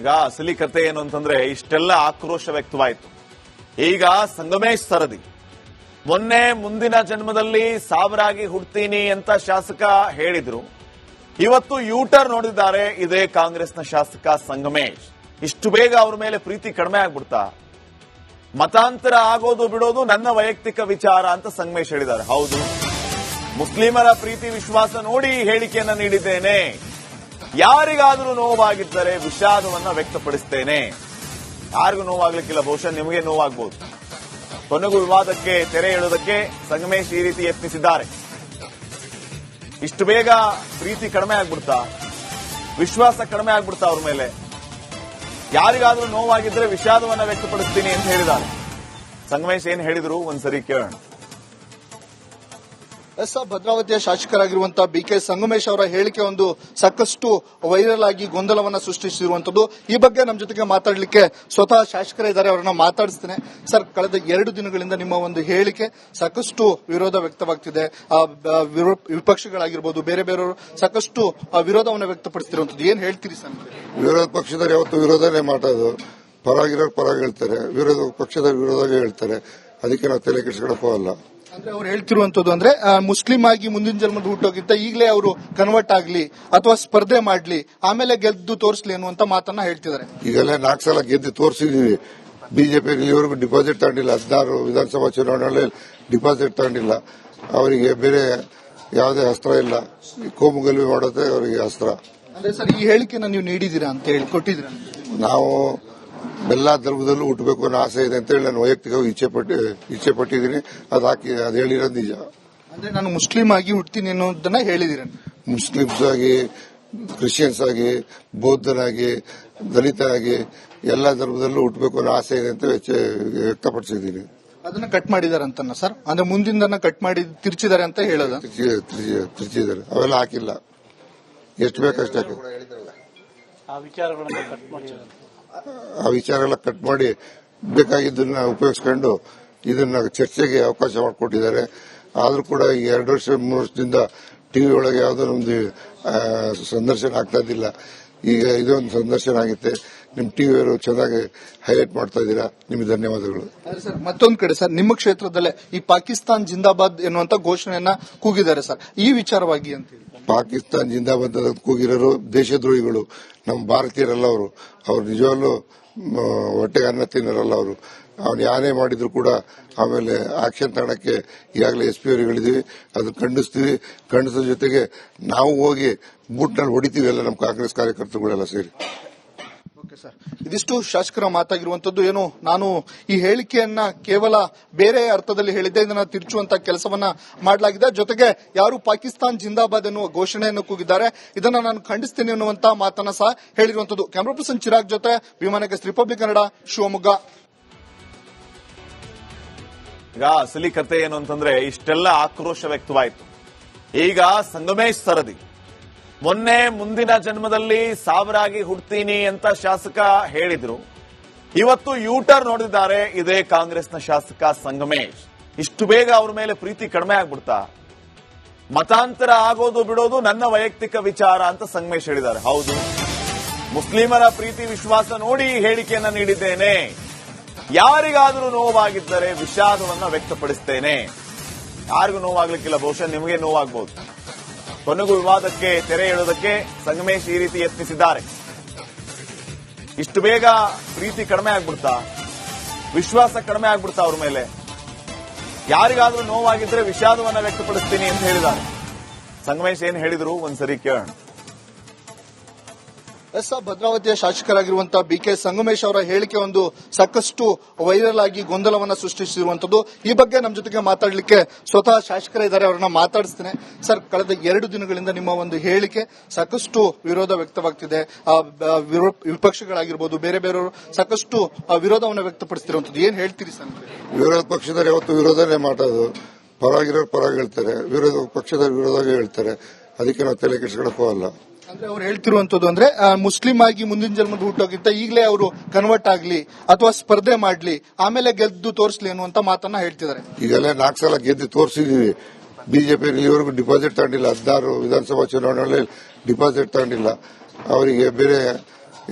ಈಗ ಅಸಲಿ ಕತೆ ಏನು ಅಂತಂದ್ರೆ ಇಷ್ಟೆಲ್ಲ ಆಕ್ರೋಶ ವ್ಯಕ್ತವಾಯಿತು. ಈಗ ಸಂಗಮೇಶ್ ಸರದಿ. ಮೊನ್ನೆ ಮುಂದಿನ ಜನ್ಮದಲ್ಲಿ ಸಾವಿರಾಗಿ ಹುಡ್ತೀನಿ ಅಂತ ಶಾಸಕ ಹೇಳಿದ್ರು. ಇವತ್ತು ಯೂಟರ್ ನೋಡಿದ್ದಾರೆ ಇದೇ ಕಾಂಗ್ರೆಸ್ನ ಶಾಸಕ ಸಂಗಮೇಶ್. ಇಷ್ಟು ಬೇಗ ಅವ್ರ ಮೇಲೆ ಪ್ರೀತಿ ಕಡಿಮೆ ಆಗ್ಬಿಡ್ತಾ? ಮತಾಂತರ ಆಗೋದು ಬಿಡೋದು ನನ್ನ ವೈಯಕ್ತಿಕ ವಿಚಾರ ಅಂತ ಸಂಗಮೇಶ್ ಹೇಳಿದ್ದಾರೆ. ಹೌದು. ಮುಸ್ಲಿಮರ ಪ್ರೀತಿ ವಿಶ್ವಾಸ ನೋಡಿ ಹೇಳಿಕೆಯನ್ನ ನೀಡಿದ್ದೇನೆ. ಯಾರಿಗಾದರೂ ನೋವಾಗಿದ್ದರೆ ವಿಷಾದವನ್ನ ವ್ಯಕ್ತಪಡಿಸ್ತೇನೆ. ಯಾರಿಗೂ ನೋವಾಗ್ಲಿಕ್ಕಿಲ್ಲ, ಬಹುಶಃ ನಿಮಗೆ ನೋವಾಗಬಹುದು ಕೊನೆಗೂ ವಿವಾದಕ್ಕೆ ತೆರೆ ಎಳುವುದಕ್ಕೆ ಸಂಗಮೇಶ್ ಈ ರೀತಿ ಯತ್ನಿಸಿದ್ದಾರೆ. ಇಷ್ಟು ಬೇಗ ಪ್ರೀತಿ ಕಡಿಮೆ ಆಗ್ಬಿಡ್ತಾ, ವಿಶ್ವಾಸ ಕಡಿಮೆ ಆಗ್ಬಿಡ್ತಾ ಅವ್ರ ಮೇಲೆ. ಯಾರಿಗಾದ್ರೂ ನೋವಾಗಿದ್ರೆ ವಿಷಾದವನ್ನ ವ್ಯಕ್ತಪಡಿಸ್ತೀನಿ ಅಂತ ಹೇಳಿದ್ದಾರೆ. ಸಂಗಮೇಶ್ ಏನ್ ಹೇಳಿದ್ರು ಒಂದ್ಸರಿ ಕೇಳೋಣ. ಎಸ್ ಭದ್ರಾವತಿಯ ಶಾಸಕರಾಗಿರುವಂತಹ ಬಿ ಕೆ ಸಂಗಮೇಶ್ ಅವರ ಹೇಳಿಕೆ ಒಂದು ಸಾಕಷ್ಟು ವೈರಲ್ ಆಗಿ ಗೊಂದಲವನ್ನು ಸೃಷ್ಟಿಸಿರುವಂತದ್ದು. ಈ ಬಗ್ಗೆ ನಮ್ಮ ಜೊತೆಗೆ ಮಾತಾಡಲಿಕ್ಕೆ ಸ್ವತಃ ಶಾಸಕರೇ ಇದ್ದಾರೆ, ಅವರನ್ನ ಮಾತಾಡಿಸ್ತೇನೆ. ಸರ್, ಕಳೆದ ಎರಡು ದಿನಗಳಿಂದ ನಿಮ್ಮ ಒಂದು ಹೇಳಿಕೆ ಸಾಕಷ್ಟು ವಿರೋಧ ವ್ಯಕ್ತವಾಗ್ತಿದೆ. ವಿಪಕ್ಷಗಳಾಗಿರ್ಬೋದು, ಬೇರೆ ಬೇರೆಯವರು ಸಾಕಷ್ಟು ವಿರೋಧವನ್ನು ವ್ಯಕ್ತಪಡಿಸ್ತಿರುವಂತದ್ದು. ಏನ್ ಹೇಳ್ತೀರಿ ಸರ್ ವಿರೋಧ ಪಕ್ಷದವ್ರು ಯಾವತ್ತು ವಿರೋಧನೇ ಮಾಡೋದು ಪರವಾಗಿರೋರು ಪರವಾಗಿ ಹೇಳ್ತಾರೆ ವಿರೋಧ ಪಕ್ಷದ ವಿರೋಧ ಹೇಳ್ತಾರೆ. ಅದಕ್ಕೆ ನಾವು ತಲೆ ಕೆಡಿಸ್ಕೊಳಕ್ಕೂ ಹೋಗಲ್ಲ ಅಂದ್ರೆ ಅವ್ರು ಹೇಳ್ತಿರುವಂತದ್ದು ಅಂದ್ರೆ ಮುಸ್ಲಿಂ ಆಗಿ ಮುಂದಿನ ಜನ್ಮದ ಹುಟ್ಟೋಗಿಂತ ಈಗಲೇ ಅವರು ಕನ್ವರ್ಟ್ ಆಗ್ಲಿ ಅಥವಾ ಸ್ಪರ್ಧೆ ಮಾಡ್ಲಿ ಆಮೇಲೆ ಗೆದ್ದು ತೋರಿಸ್ಲಿ ಅನ್ನುವಂತ ಮಾತನ್ನ ಹೇಳ್ತಿದ್ದಾರೆ. ಈಗಲೇ ನಾಲ್ಕು ಸಲ ಗೆದ್ದು ತೋರಿಸಿದೀವಿ ಬಿಜೆಪಿ ಇಲ್ಲಿವರೆಗೂ ಡಿಪಾಸಿಟ್ ತಗೊಂಡಿಲ್ಲ. ಹದಿನಾರು ವಿಧಾನಸಭಾ ಚುನಾವಣೆಯಲ್ಲಿ ಡಿಪಾಸಿಟ್ ತಗೊಂಡಿಲ್ಲ. ಅವರಿಗೆ ಬೇರೆ ಯಾವುದೇ ಅಸ್ತ್ರ ಇಲ್ಲ. ಈ ಕೋಮು ಗಲಭೆ ಮಾಡೋದೇ ಅವರಿಗೆ ಅಸ್ತ್ರ. ಅಂದ್ರೆ ಸರ್ ಈ ಹೇಳಿಕೆನ ನೀವು ನೀಡಿದೀರಾ ಅಂತ ಹೇಳಿ ಕೊಟ್ಟಿದ್ದೀರಾ ನಾವು ಎಲ್ಲಾ ಧರ್ಮದಲ್ಲೂ ಹುಟ್ಟಬೇಕು ಅನ್ನೋ ಆಸೆ ಇದೆ ಅಂತ ಹೇಳಿ ನಾನು ವೈಯಕ್ತಿಕವಾಗಿ ಇಚ್ಛೆ ಪಟ್ಟು ಇಚ್ಛೆ ಪಟ್ಟಿದ್ದೀನಿ ಅದು ಹಾಕಿ ಅದು ಹೇಳಿರೋದು ನಿಜ. ಅಂದ್ರೆ ನಾನು ಮುಸ್ಲಿಂ ಆಗಿ ಹುಡ್ತೀನಿ ಅನ್ನೋದನ್ನ ಹೇಳಿದಿರ? ಮುಸ್ಲಿಮ್ಸ್ ಆಗಿ ಕ್ರಿಶ್ಚಿಯನ್ಸ್ ಆಗಿ ಬೌದ್ಧರಾಗಿ ದಲಿತರಾಗಿ ಎಲ್ಲಾ ಧರ್ಮದಲ್ಲೂ ಹುಟ್ಟಬೇಕು ಅನ್ನೋ ಆಸೆ ಇದೆ ಅಂತ ವ್ಯಕ್ತಪಡಿಸಿದ್ದೀನಿ. ಅದನ್ನ ಕಟ್ ಮಾಡಿದಾರೆ ಅಂತನ ಸರ್? ಅಂದ್ರೆ ಮುಂದಿನ ಕಟ್ ಮಾಡಿ ತಿರ್ಚಿದ್ದಾರೆ ಅಂತ ಹೇಳೋದ? ತಿರ್ಚಿ- ತಿರ್ಚಿ- ತಿರ್ಚಿದ್ದಾರೆ ಅವೆಲ್ಲ ಹಾಕಿಲ್ಲ. ಎಷ್ಟು ಬೇಕಷ್ಟು ಆ ವಿಚಾರಗಳನ್ನು ಕಟ್ ಮಾಡಿದ್ದಾರೆ ಆ ವಿಚಾರ ಎಲ್ಲ ಕಟ್ ಮಾಡಿ ಬೇಕಾಗಿದ್ದನ್ನ ಉಪಯೋಗಿಸ್ಕೊಂಡು ಇದನ್ನ ಚರ್ಚೆಗೆ ಅವಕಾಶ ಮಾಡಿಕೊಟ್ಟಿದ್ದಾರೆ. ಆದ್ರೂ ಕೂಡ ಈ ಎರಡು ವರ್ಷ, ಮೂರು ವರ್ಷದಿಂದ ಟಿವಿ ಒಳಗೆ ಯಾವುದೋ ಒಂದು ಸಂದರ್ಶನ ಆಗ್ತಾ ಇದ್ದಿಲ್ಲ. ಈಗ ಇದೊಂದು ಸಂದರ್ಶನ ಆಗುತ್ತೆ. ನಿಮ್ ಟಿವಿಯವರು ಚೆನ್ನಾಗಿ ಹೈಲೈಟ್ ಮಾಡ್ತಾ ಇದ್ದೀರಾ? ನಿಮಗೆ ಧನ್ಯವಾದಗಳು. ಸರ್ ಮತ್ತೊಂದು ಕಡೆ ಸರ್ ನಿಮ್ಮ ಕ್ಷೇತ್ರದಲ್ಲೇ ಈ ಪಾಕಿಸ್ತಾನ್ ಜಿಂದಾಬಾದ್ ಎನ್ನುವಂತ ಘೋಷಣೆಯನ್ನ ಕೂಗಿದ್ದಾರೆ ಸರ್. ಈ ವಿಚಾರವಾಗಿ ಅಂತ ಹೇಳಿ. ಪಾಕಿಸ್ತಾನ್ ಜಿಂದಾಬಾದ್ ಕೂಗಿರೋರು ದೇಶದ್ರೋಹಿಗಳು. ನಮ್ಮ ಭಾರತೀಯರಲ್ಲ ಅವರು. ಅವ್ರು ನಿಜವಾಗ್ಲೂ ಹೊಟ್ಟೆಗೆ ಅನ್ನ ತಿನ್ನರಲ್ಲ ಅವರು. ಅವ್ನು ಯಾನೇ ಮಾಡಿದ್ರು ಕೂಡ ಆಮೇಲೆ ಆಕ್ಷನ್ ತಗೊಳಕ್ಕೆ ಈಗಾಗಲೇ ಎಸ್ ಪಿ ಅವ್ರಿಗೆ ಹೇಳಿದೀವಿ ಅದನ್ನ ಖಂಡಿಸ್ತೀವಿ. ಖಂಡಿಸೋ ಜೊತೆಗೆ ನಾವು ಹೋಗಿ ಬೂಟ್ನಲ್ಲಿ ಹೊಡಿತೀವಿ ಎಲ್ಲ ನಮ್ಮ ಕಾಂಗ್ರೆಸ್ ಕಾರ್ಯಕರ್ತರುಗಳೆಲ್ಲ ಸರ್. ಇದಿಷ್ಟು ಶಾಸಕರ ಮಾತಾಗಿರುವಂತದ್ದು ಏನು ನಾನು ಈ ಹೇಳಿಕೆಯನ್ನ ಕೇವಲ ಬೇರೆ ಅರ್ಥದಲ್ಲಿ ಹೇಳಿದ್ದೆ ಇದನ್ನ ತಿರುಚುವಂತ ಕೆಲಸವನ್ನ ಮಾಡಲಾಗಿದೆ. ಜೊತೆಗೆ ಯಾರು ಪಾಕಿಸ್ತಾನ್ ಜಿಂದಾಬಾದ್ ಎನ್ನುವ ಘೋಷಣೆಯನ್ನು ಕೂಗಿದ್ದಾರೆ ಇದನ್ನ ನಾನು ಖಂಡಿಸ್ತೀನಿ ಅನ್ನುವಂತ ಮಾತನ್ನ ಸಹ ಹೇಳಿರುವಂತದ್ದು. ಕ್ಯಾಮರಾ ಪರ್ಸನ್ ಚಿರಾಗ್ ಜೊತೆ ವಿಮಾನಕ್ಕೆ ರಿಪಬ್ಲಿಕ್ ಕನ್ನಡ ಶಿವಮೊಗ್ಗ. ಈಗ ಅಸಲಿ ಕತೆ ಏನು ಅಂತಂದ್ರೆ ಇಷ್ಟೆಲ್ಲ ಆಕ್ರೋಶ ವ್ಯಕ್ತವಾಯಿತು. ಈಗ ಸಂಗಮೇಶ್ ಸರದಿ. ಮೊನ್ನೆ ಮುಂದಿನ ಜನ್ಮದಲ್ಲಿ ಸಾವಿರಾಗಿ ಹುಡ್ತೀನಿ ಅಂತ ಶಾಸಕ ಹೇಳಿದ್ರು. ಇವತ್ತು ಯೂಟರ್ ನೋಡಿದ್ದಾರೆ, ಇದೇ ಕಾಂಗ್ರೆಸ್ನ ಶಾಸಕ ಸಂಗಮೇಶ್. ಇಷ್ಟು ಬೇಗ ಅವ್ರ ಮೇಲೆ ಪ್ರೀತಿ ಕಡಿಮೆ ಆಗ್ಬಿಡ್ತಾ? ಮತಾಂತರ ಆಗೋದು ಬಿಡೋದು ನನ್ನ ವೈಯಕ್ತಿಕ ವಿಚಾರ ಅಂತ ಸಂಗಮೇಶ್ ಹೇಳಿದ್ದಾರೆ. ಹೌದು. ಮುಸ್ಲಿಮರ ಪ್ರೀತಿ, ವಿಶ್ವಾಸ ನೋಡಿ ಈ ಹೇಳಿಕೆಯನ್ನ ನೀಡಿದ್ದೇನೆ. ಯಾರಿಗಾದರೂ ನೋವಾಗಿದ್ದರೆ ವಿಷಾದವನ್ನ ವ್ಯಕ್ತಪಡಿಸ್ತೇನೆ. ಯಾರಿಗೂ ನೋವಾಗ್ಲಿಕ್ಕಿಲ್ಲ, ಬಹುಶಃ ನಿಮಗೆ ನೋವಾಗಬಹುದು ಕೊನೆಗೂ ವಿವಾದಕ್ಕೆ ತೆರೆ ಎಳೆಯೋದಕ್ಕೆ ಸಂಗಮೇಶ್ ಈ ರೀತಿ ಯತ್ನಿಸಿದ್ದಾರೆ. ಇಷ್ಟು ಬೇಗ ಪ್ರೀತಿ ಕಡಿಮೆ ಆಗ್ಬಿಡ್ತಾ, ವಿಶ್ವಾಸ ಕಡಿಮೆ ಆಗ್ಬಿಡ್ತಾ ಅವ್ರ ಮೇಲೆ. ಯಾರಿಗಾದ್ರೂ ನೋವಾಗಿದ್ರೆ ವಿಷಾದವನ್ನ ವ್ಯಕ್ತಪಡಿಸ್ತೀನಿ ಅಂತ ಹೇಳಿದ್ದಾರೆ. ಸಂಗಮೇಶ್ ಏನ್ ಹೇಳಿದ್ರು ಒಂದ್ಸರಿ ಕೇಳೋಣ. ಎಸ್ ಭದ್ರಾವತಿಯ ಶಾಸಕರಾಗಿರುವಂತಹ ಬಿ ಕೆ ಸಂಗಮೇಶ್ ಅವರ ಹೇಳಿಕೆ ಒಂದು ಸಾಕಷ್ಟು ವೈರಲ್ ಆಗಿ ಗೊಂದಲವನ್ನು ಸೃಷ್ಟಿಸಿರುವಂತದ್ದು ಈ ಬಗ್ಗೆ ನಮ್ಮ ಜೊತೆಗೆ ಮಾತಾಡಲಿಕ್ಕೆ ಸ್ವತಃ ಶಾಸಕರೇ ಇದ್ದಾರೆ, ಅವರನ್ನ ಮಾತಾಡಿಸ್ತೇನೆ. ಸರ್, ಕಳೆದ ಎರಡು ದಿನಗಳಿಂದ ನಿಮ್ಮ ಒಂದು ಹೇಳಿಕೆ ಸಾಕಷ್ಟು ವಿರೋಧ ವ್ಯಕ್ತವಾಗ್ತಿದೆ. ವಿಪಕ್ಷಗಳಾಗಿರ್ಬೋದು, ಬೇರೆ ಬೇರೆಯವರು ಸಾಕಷ್ಟು ವಿರೋಧವನ್ನು ವ್ಯಕ್ತಪಡಿಸ್ತಿರುವಂತದ್ದು ಏನ್ ಹೇಳ್ತೀರಿ ಸರ್? ವಿರೋಧ ಪಕ್ಷದಲ್ಲಿ ಯಾವತ್ತು ವಿರೋಧನೇ ಮಾಡೋದು ಪರವಾಗಿರೋರು ಪರವಾಗಿ ಹೇಳ್ತಾರೆ. ವಿರೋಧ ಪಕ್ಷದ ವಿರೋಧ ಹೇಳ್ತಾರೆ. ಅದಕ್ಕೆ ನಾವು ತಲೆ ಕೆಡಿಸ್ಕೊಳಕ್ಕೂ ಹೋಗಲ್ಲ ಅಂದ್ರೆ ಅವ್ರು ಹೇಳ್ತಿರುವಂತದ್ದು ಅಂದ್ರೆ ಮುಸ್ಲಿಂ ಆಗಿ ಮುಂದಿನ ಜನ್ಮದ ಹುಟ್ಟೋಗಿಂತ ಈಗಲೇ ಅವರು ಕನ್ವರ್ಟ್ ಆಗ್ಲಿ ಅಥವಾ ಸ್ಪರ್ಧೆ ಮಾಡ್ಲಿ ಆಮೇಲೆ ಗೆದ್ದು ತೋರಿಸ್ಲಿ ಅನ್ನುವಂತ ಮಾತನ್ನ ಹೇಳ್ತಿದ್ದಾರೆ. ಈಗಲೇ ನಾಲ್ಕು ಸಲ ಗೆದ್ದು ತೋರಿಸಿದೀವಿ. ಬಿಜೆಪಿ ಇಲ್ಲಿವರೆಗೂ ಡಿಪಾಸಿಟ್ ತಗೊಂಡಿಲ್ಲ. ಹದಿನಾರು ವಿಧಾನಸಭಾ ಚುನಾವಣೆಯಲ್ಲಿ ಡಿಪಾಸಿಟ್ ತಗೊಂಡಿಲ್ಲ. ಅವರಿಗೆ ಬೇರೆ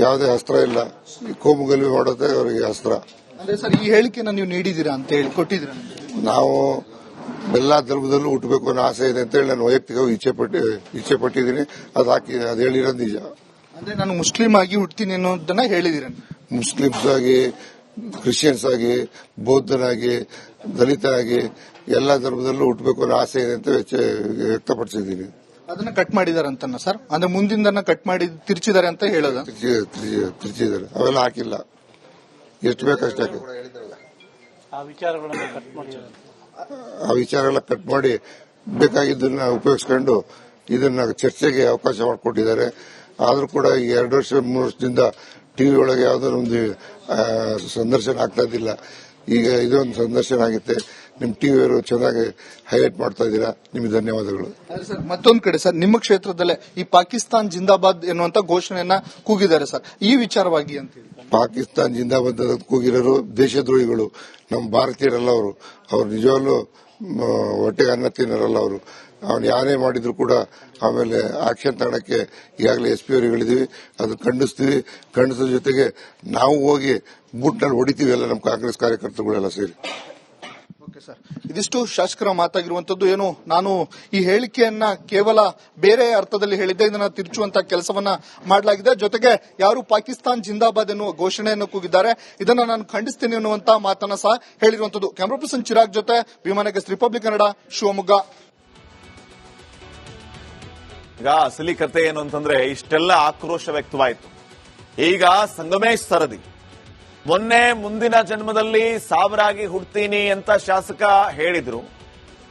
ಯಾವುದೇ ಅಸ್ತ್ರ ಇಲ್ಲ. ಈ ಕೋಮುಗಲ್ವಿ ಮಾಡೋದೇ ಅವರಿಗೆ ಅಸ್ತ್ರ. ಅಂದ್ರೆ ಸರ್ ಈ ಹೇಳಿಕೆನ ನೀವು ನೀಡಿದ್ದೀರಾ ಅಂತ ಹೇಳಿ ಕೊಟ್ಟಿದ್ದೀರಾ ನಾವು ಎಲ್ಲಾ ಧರ್ಮದಲ್ಲೂ ಹುಟ್ಟಬೇಕು ಅನ್ನೋ ಆಸೆ ಇದೆ ಅಂತ ಹೇಳಿ ನಾನು ವೈಯಕ್ತಿಕವಾಗಿ ಇಚ್ಛೆ ಪಟ್ಟಿ ಇಚ್ಛೆ ಪಟ್ಟಿದ್ದೀನಿ. ಅದು ಹಾಕಿ ಅದು ಹೇಳಿರೋದು ನಿಜ. ಅಂದ್ರೆ ನಾನು ಮುಸ್ಲಿಂ ಆಗಿ ಹುಡ್ತೀನಿ ಅನ್ನೋದನ್ನ ಹೇಳಿದಿರ? ಮುಸ್ಲಿಮ್ಸ್ ಆಗಿ ಕ್ರಿಶ್ಚಿಯನ್ಸ್ ಆಗಿ ಬೌದ್ಧನಾಗಿ ಆಗಿ ಎಲ್ಲಾ ಧರ್ಮದಲ್ಲೂ ಹುಟ್ಟಬೇಕು ಅನ್ನೋ ಆಸೆ ಇದೆ ಅಂತ ವ್ಯಕ್ತಪಡಿಸಿದ್ದೀನಿ. ಅದನ್ನ ಕಟ್ ಮಾಡಿದಾರೆ ಅಂತ ಸರ್ ಅಂದ್ರೆ ಮುಂದಿನ ಕಟ್ ಮಾಡಿ ತಿರ್ಚಿದಾರೆ ಅಂತ ಹೇಳೋದು? ತಿರ್ಚಿ- ತಿರ್ಚಿ- ತಿರ್ಚಿದ್ದಾರೆ ಅವೆಲ್ಲ ಹಾಕಿಲ್ಲ. ಎಷ್ಟು ಬೇಕಷ್ಟು ಹಾಕಿ. ಆ ವಿಚಾರಗಳನ್ನು ಕಟ್ ಮಾಡಿದ್ದಾರೆ ಆ ವಿಚಾರ ಎಲ್ಲ ಕಟ್ ಮಾಡಿ ಬೇಕಾಗಿದ್ದನ್ನ ಉಪಯೋಗಿಸ್ಕೊಂಡು ಇದನ್ನ ಚರ್ಚೆಗೆ ಅವಕಾಶ ಮಾಡಿಕೊಟ್ಟಿದ್ದಾರೆ. ಆದ್ರೂ ಕೂಡ ಈ ಎರಡು ವರ್ಷ, ಮೂರು ವರ್ಷದಿಂದ ಟಿವಿ ಒಳಗೆ ಯಾವುದೋ ಒಂದು ಸಂದರ್ಶನ ಆಗ್ತಾ ಇದ್ದಿಲ್ಲ. ಈಗ ಇದೊಂದು ಸಂದರ್ಶನ ಆಗುತ್ತೆ. ನಿಮ್ ಟಿವಿಯವರು ಚೆನ್ನಾಗಿ ಹೈಲೈಟ್ ಮಾಡ್ತಾ ಇದ್ದೀರಾ? ನಿಮಗೆ ಧನ್ಯವಾದಗಳು. ಸರ್ ಮತ್ತೊಂದು ಕಡೆ ಸರ್ ನಿಮ್ಮ ಕ್ಷೇತ್ರದಲ್ಲೇ ಈ ಪಾಕಿಸ್ತಾನ್ ಜಿಂದಾಬಾದ್ ಎನ್ನುವಂತ ಘೋಷಣೆಯನ್ನ ಕೂಗಿದ್ದಾರೆ ಸರ್. ಈ ವಿಚಾರವಾಗಿ ಅಂತ ಪಾಕಿಸ್ತಾನ್ ಪಾಕಿಸ್ತಾನ ಜಿಂದಾಬಾದ್ ಕೂಗಿರೋರು ದೇಶದ್ರೋಹಿಗಳು. ನಮ್ಮ ಭಾರತೀಯರಲ್ಲ ಅವರು. ಅವ್ರು ನಿಜವಾಗ್ಲೂ ಹೊಟ್ಟೆಗೆ ಅನ್ನ ತಿನ್ನರಲ್ಲ ಅವರು. ಅವ್ನು ಯಾರೇ ಮಾಡಿದ್ರು ಕೂಡ ಆಮೇಲೆ ಆಕ್ಷನ್ ತಗೊಳಕ್ಕೆ ಈಗಾಗಲೇ ಎಸ್ ಪಿ ಅವ್ರಿಗೆ ಹೇಳಿದೀವಿ ಅದು ಖಂಡಿಸ್ತೀವಿ. ಖಂಡಿಸೋ ಜೊತೆಗೆ ನಾವು ಹೋಗಿ ಬೂಟ್ನಲ್ಲಿ ಹೊಡಿತೀವಿ ಎಲ್ಲ ನಮ್ಮ ಕಾಂಗ್ರೆಸ್ ಕಾರ್ಯಕರ್ತರುಗಳೆಲ್ಲ ಸೇರಿ. ಸರ್. ಇದಿಷ್ಟು ಶಾಸಕರ ಮಾತಾಗಿರುವಂತದ್ದು ಏನು, ನಾನು ಈ ಹೇಳಿಕೆಯನ್ನ ಕೇವಲ ಬೇರೆ ಅರ್ಥದಲ್ಲಿ ಹೇಳಿದ್ದೆ, ಇದನ್ನ ತಿರುಚುವಂತ ಕೆಲಸವನ್ನ ಮಾಡಲಾಗಿದೆ. ಜೊತೆಗೆ ಯಾರು ಪಾಕಿಸ್ತಾನ್ ಜಿಂದಾಬಾದ್ ಎನ್ನುವ ಘೋಷಣೆಯನ್ನು ಕೂಗಿದ್ದಾರೆ, ಇದನ್ನ ನಾನು ಖಂಡಿಸ್ತೀನಿ ಅನ್ನುವಂತ ಮಾತನ್ನ ಸಹ ಹೇಳಿರುವಂತದ್ದು ಕ್ಯಾಮರಾ ಪರ್ಸನ್ ಚಿರಾಗ್ ಜೊತೆ ವಿಮಾನಕ್ಕೆ ರಿಪಬ್ಲಿಕ್ ಕನ್ನಡ, ಶಿವಮೊಗ್ಗ. ಈಗ ಅಸಲಿ ಕತೆ ಏನು ಅಂತಂದ್ರೆ ಇಷ್ಟೆಲ್ಲ ಆಕ್ರೋಶ ವ್ಯಕ್ತವಾಯಿತು. ಈಗ ಸಂಗಮೇಶ್ ಸರದಿ. ಮೊನ್ನೆ ಮುಂದಿನ ಜನ್ಮದಲ್ಲಿ ಸಾವಿರಾಗಿ ಹುಡ್ತೀನಿ ಅಂತ ಶಾಸಕ ಹೇಳಿದ್ರು.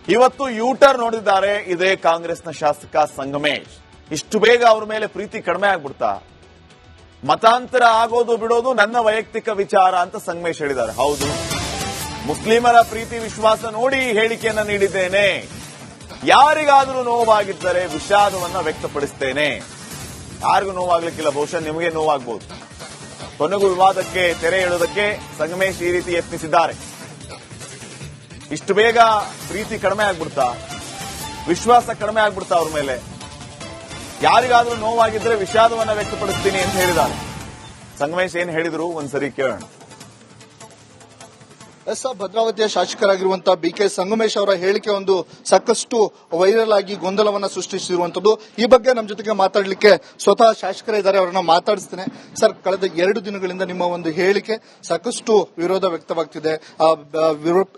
ಇವತ್ತು ಯೂಟರ್ ನೋಡಿದ್ದಾರೆ, ಇದೇ ಕಾಂಗ್ರೆಸ್ನ ಶಾಸಕ ಸಂಗಮೇಶ್. ಇಷ್ಟು ಬೇಗ ಅವ್ರ ಮೇಲೆ ಪ್ರೀತಿ ಕಡಿಮೆ ಆಗ್ಬಿಡ್ತಾ? ಮತಾಂತರ ಆಗೋದು ಬಿಡೋದು ನನ್ನ ವೈಯಕ್ತಿಕ ವಿಚಾರ ಅಂತ ಸಂಗಮೇಶ್ ಹೇಳಿದ್ದಾರೆ. ಹೌದು. ಮುಸ್ಲಿಮರ ಪ್ರೀತಿ ವಿಶ್ವಾಸ ನೋಡಿ ಹೇಳಿಕೆಯನ್ನ ನೀಡಿದ್ದೇನೆ. ಯಾರಿಗಾದರೂ ನೋವಾಗಿದ್ದರೆ ವಿಷಾದವನ್ನ ವ್ಯಕ್ತಪಡಿಸ್ತೇನೆ. ಯಾರಿಗೂ ನೋವಾಗ್ಲಿಕ್ಕಿಲ್ಲ, ಬಹುಶಃ ನಿಮಗೆ ನೋವಾಗಬಹುದು ಕೊನೆಗೂ ವಿವಾದಕ್ಕೆ ತೆರೆ ಎಳುವುದಕ್ಕೆ ಸಂಗಮೇಶ್ ಈ ರೀತಿ ಯತ್ನಿಸಿದ್ದಾರೆ. ಇಷ್ಟು ಬೇಗ ಪ್ರೀತಿ ಕಡಿಮೆ ಆಗ್ಬಿಡ್ತಾ, ವಿಶ್ವಾಸ ಕಡಿಮೆ ಆಗ್ಬಿಡ್ತಾ ಅವ್ರ ಮೇಲೆ. ಯಾರಿಗಾದ್ರೂ ನೋವಾಗಿದ್ರೆ ವಿಷಾದವನ್ನ ವ್ಯಕ್ತಪಡಿಸ್ತೀನಿ ಅಂತ ಹೇಳಿದ್ದಾರೆ. ಸಂಗಮೇಶ್ ಏನ್ ಹೇಳಿದ್ರು ಒಂದ್ಸರಿ ಕೇಳೋಣ. ಎಸ್ ಭದ್ರಾವತಿಯ ಶಾಸಕರಾಗಿರುವಂತಹ ಬಿ ಕೆ ಸಂಗಮೇಶ್ ಅವರ ಹೇಳಿಕೆ ಒಂದು ಸಾಕಷ್ಟು ವೈರಲ್ ಆಗಿ ಗೊಂದಲವನ್ನ ಸೃಷ್ಟಿಸಿರುವಂತದ್ದು. ಈ ಬಗ್ಗೆ ನಮ್ಮ ಜೊತೆಗೆ ಮಾತಾಡಲಿಕ್ಕೆ ಸ್ವತಃ ಶಾಸಕರೇ ಇದ್ದಾರೆ, ಅವರನ್ನ ಮಾತಾಡಿಸ್ತೇನೆ. ಸರ್, ಕಳೆದ ಎರಡು ದಿನಗಳಿಂದ ನಿಮ್ಮ ಒಂದು ಹೇಳಿಕೆ ಸಾಕಷ್ಟು ವಿರೋಧ ವ್ಯಕ್ತವಾಗ್ತಿದೆ.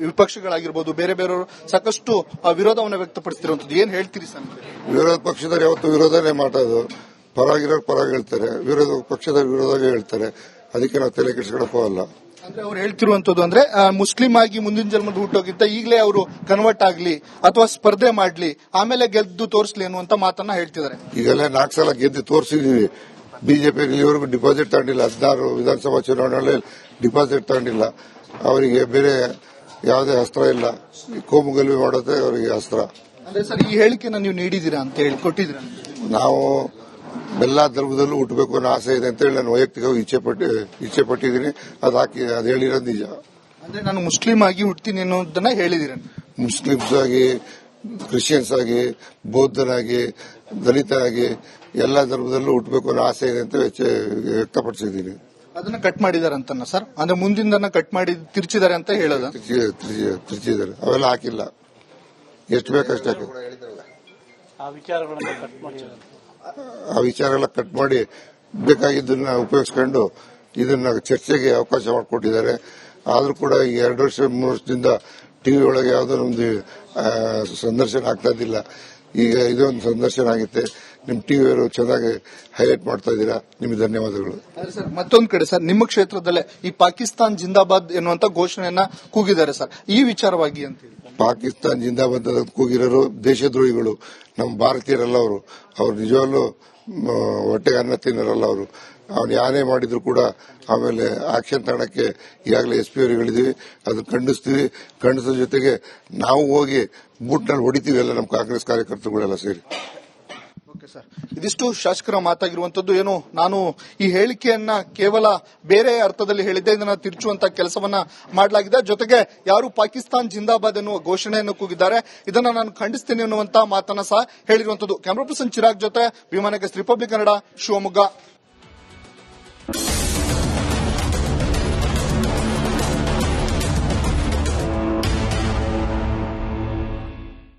ವಿಪಕ್ಷಗಳಾಗಿರ್ಬೋದು, ಬೇರೆ ಬೇರೆಯವರು ಸಾಕಷ್ಟು ವಿರೋಧವನ್ನ ವ್ಯಕ್ತಪಡಿಸ್ತಿರುವಂತದ್ದು. ಏನ್ ಹೇಳ್ತೀರಿ ಸರ್? ವಿರೋಧ ಪಕ್ಷದವರು ಯಾವತ್ತು ವಿರೋಧನೇ ಮಾಡೋದು ಪರವಾಗಿರೋರು ಪರವಾಗಿ ಹೇಳ್ತಾರೆ ವಿರೋಧ ಪಕ್ಷದ ವಿರೋಧ ಹೇಳ್ತಾರೆ. ಅದಕ್ಕೆ ನಾವು ತಲೆ ಕೆಡಿಸ್ಕೊಳಕ್ ಹೋಗಲ್ಲ ಅಂದ್ರೆ ಅವ್ರು ಹೇಳ್ತಿರುವಂತದ್ದು ಅಂದ್ರೆ ಮುಸ್ಲಿಂ ಆಗಿ ಮುಂದಿನ ಜನ್ಮದ ಹುಟ್ಟೋಗಿಂತ ಈಗಲೇ ಅವರು ಕನ್ವರ್ಟ್ ಆಗ್ಲಿ ಅಥವಾ ಸ್ಪರ್ಧೆ ಮಾಡ್ಲಿ ಆಮೇಲೆ ಗೆದ್ದು ತೋರಿಸ್ಲಿ ಅನ್ನುವಂತ ಮಾತನ್ನ ಹೇಳ್ತಿದ್ದಾರೆ. ಈಗಲೇ ನಾಲ್ಕು ಸಲ ಗೆದ್ದು ತೋರಿಸಿದೀವಿ. ಬಿಜೆಪಿ ಇವರು ಡಿಪಾಸಿಟ್ ತಗೊಂಡಿಲ್ಲ. ಹದಿನಾರು ವಿಧಾನಸಭಾ ಚುನಾವಣೆಯಲ್ಲಿ ಡಿಪಾಸಿಟ್ ತಗೊಂಡಿಲ್ಲ. ಅವರಿಗೆ ಬೇರೆ ಯಾವುದೇ ಅಸ್ತ್ರ ಇಲ್ಲ. ಈ ಕೋಮುಗಲ್ವಿ ಮಾಡೋದೇ ಅವರಿಗೆ ಅಸ್ತ್ರ. ಅಂದ್ರೆ ಸರ್ ಈ ಹೇಳಿಕೆನ ನೀವು ನೀಡಿದೀರಾ ಅಂತ ಹೇಳಿ ಕೊಟ್ಟಿದ್ದೀರಾ ನಾವು ಎಲ್ಲಾ ಧರ್ಮದಲ್ಲೂ ಹುಟ್ಟಬೇಕು ಅನ್ನೋ ಆಸೆ ಇದೆ ಅಂತ ಹೇಳಿ ನಾನು ವೈಯಕ್ತಿಕವಾಗಿ ಇಚ್ಛೆ ಪಟ್ಟು ಇಚ್ಛೆ ಪಟ್ಟಿದ್ದೀನಿ. ಅದು ಹಾಕಿ ಅದು ಹೇಳಿರೋದು ನಿಜ. ಅಂದ್ರೆ ನಾನು ಮುಸ್ಲಿಂ ಆಗಿ ಹುಡ್ತೀನಿ ಅನ್ನೋದನ್ನ ಹೇಳಿದಿರ? ಮುಸ್ಲಿಮ್ಸ್ ಆಗಿ ಕ್ರಿಶ್ಚಿಯನ್ಸ್ ಆಗಿ ಬೌದ್ಧರಾಗಿ ದಲಿತರಾಗಿ ಎಲ್ಲಾ ಧರ್ಮದಲ್ಲೂ ಹುಟ್ಟಬೇಕು ಅನ್ನೋ ಆಸೆ ಇದೆ ಅಂತ ವ್ಯಕ್ತಪಡಿಸಿದ್ದೀನಿ. ಅದನ್ನ ಕಟ್ ಮಾಡಿದಾರೆ ಅಂತನ ಸರ್? ಅಂದ್ರೆ ಮುಂದಿನ ಕಟ್ ಮಾಡಿ ತಿರ್ಚಿದಾರೆ ಅಂತ ಹೇಳೋದ? ತಿರ್ಚಿದ್ದಾರೆ ಅವೆಲ್ಲ ಹಾಕಿಲ್ಲ. ಎಷ್ಟು ಬೇಕಷ್ಟು ಆ ವಿಚಾರಗಳನ್ನು ಕಟ್ ಮಾಡಿದ್ದಾರೆ ಆ ವಿಚಾರ ಎಲ್ಲ ಕಟ್ ಮಾಡಿ ಬೇಕಾಗಿದ್ದನ್ನ ಉಪಯೋಗಿಸ್ಕೊಂಡು ಇದನ್ನ ಚರ್ಚೆಗೆ ಅವಕಾಶ ಮಾಡಿಕೊಟ್ಟಿದ್ದಾರೆ. ಆದ್ರೂ ಕೂಡ ಈ ಎರಡು ವರ್ಷ, ಮೂರು ವರ್ಷದಿಂದ ಟಿವಿ ಒಳಗೆ ಯಾವುದೋ ಒಂದು ಸಂದರ್ಶನ ಆಗ್ತಾ ಇದ್ದಿಲ್ಲ. ಈಗ ಇದೊಂದು ಸಂದರ್ಶನ ಆಗುತ್ತೆ. ನಿಮ್ ಟಿವಿಯವರು ಚೆನ್ನಾಗಿ ಹೈಲೈಟ್ ಮಾಡ್ತಾ ಇದ್ದೀರಾ? ನಿಮಗೆ ಧನ್ಯವಾದಗಳು. ಸರ್ ಮತ್ತೊಂದು ಕಡೆ ಸರ್ ನಿಮ್ಮ ಕ್ಷೇತ್ರದಲ್ಲೇ ಈ ಪಾಕಿಸ್ತಾನ್ ಜಿಂದಾಬಾದ್ ಎನ್ನುವಂತ ಘೋಷಣೆಯನ್ನ ಕೂಗಿದ್ದಾರೆ ಸರ್. ಈ ವಿಚಾರವಾಗಿ ಅಂತ ಪಾಕಿಸ್ತಾನ್ ಜಿಂದಾಬಾದ್ ಅಂತ ಕೂಗಿರೋರು ದೇಶದ್ರೋಹಿಗಳು. ನಮ್ಮ ಭಾರತೀಯರಲ್ಲ ಅವರು. ಅವ್ರು ನಿಜವಾಗ್ಲೂ ಹೊಟ್ಟೆಗೆ ಅನ್ನ ತಿನ್ನರಲ್ಲ ಅವರು. ಅವ್ನು ಯಾನೇ ಮಾಡಿದ್ರು ಕೂಡ ಆಮೇಲೆ ಆಕ್ಷನ್ ತಾಣಕ್ಕೆ ಈಗಾಗಲೇ ಎಸ್ ಪಿ ಅವರಿಗೆ ಹೇಳಿದೀವಿ. ಅದು ಖಂಡಿಸ್ತೀವಿ. ಖಂಡಿಸೋ ಜೊತೆಗೆ ನಾವು ಹೋಗಿ ಬೂಟ್ನಲ್ಲಿ ಹೊಡಿತೀವಿ ಎಲ್ಲ ನಮ್ಮ ಕಾಂಗ್ರೆಸ್ ಕಾರ್ಯಕರ್ತರುಗಳೆಲ್ಲ ಸೇರಿ. Okay sir. ಇದಿಷ್ಟು ಶಾಸಕರ ಮಾತಾಗಿರುವಂತದ್ದು ಏನು, ನಾನು ಈ ಹೇಳಿಕೆಯನ್ನ ಕೇವಲ ಬೇರೆ ಅರ್ಥದಲ್ಲಿ ಹೇಳಿದ್ದೆ, ಇದನ್ನ ತಿರುಚುವಂತ ಕೆಲಸವನ್ನ ಮಾಡಲಾಗಿದೆ. ಜೊತೆಗೆ ಯಾರು ಪಾಕಿಸ್ತಾನ್ ಜಿಂದಾಬಾದ್ ಎನ್ನುವ ಘೋಷಣೆಯನ್ನು ಕೂಗಿದ್ದಾರೆ, ಇದನ್ನ ನಾನು ಖಂಡಿಸ್ತೀನಿ ಅನ್ನುವಂತ ಮಾತನ್ನ ಸಹ ಹೇಳಿರುವಂತದ್ದು ಕ್ಯಾಮ್ರಾ ಪರ್ಸನ್ ಚಿರಾಗ್ ಜೊತೆ ವಿಮಾನಕ್ಕೆ ರಿಪಬ್ಲಿಕ್ ಕನ್ನಡ, ಶಿವಮೊಗ್ಗ.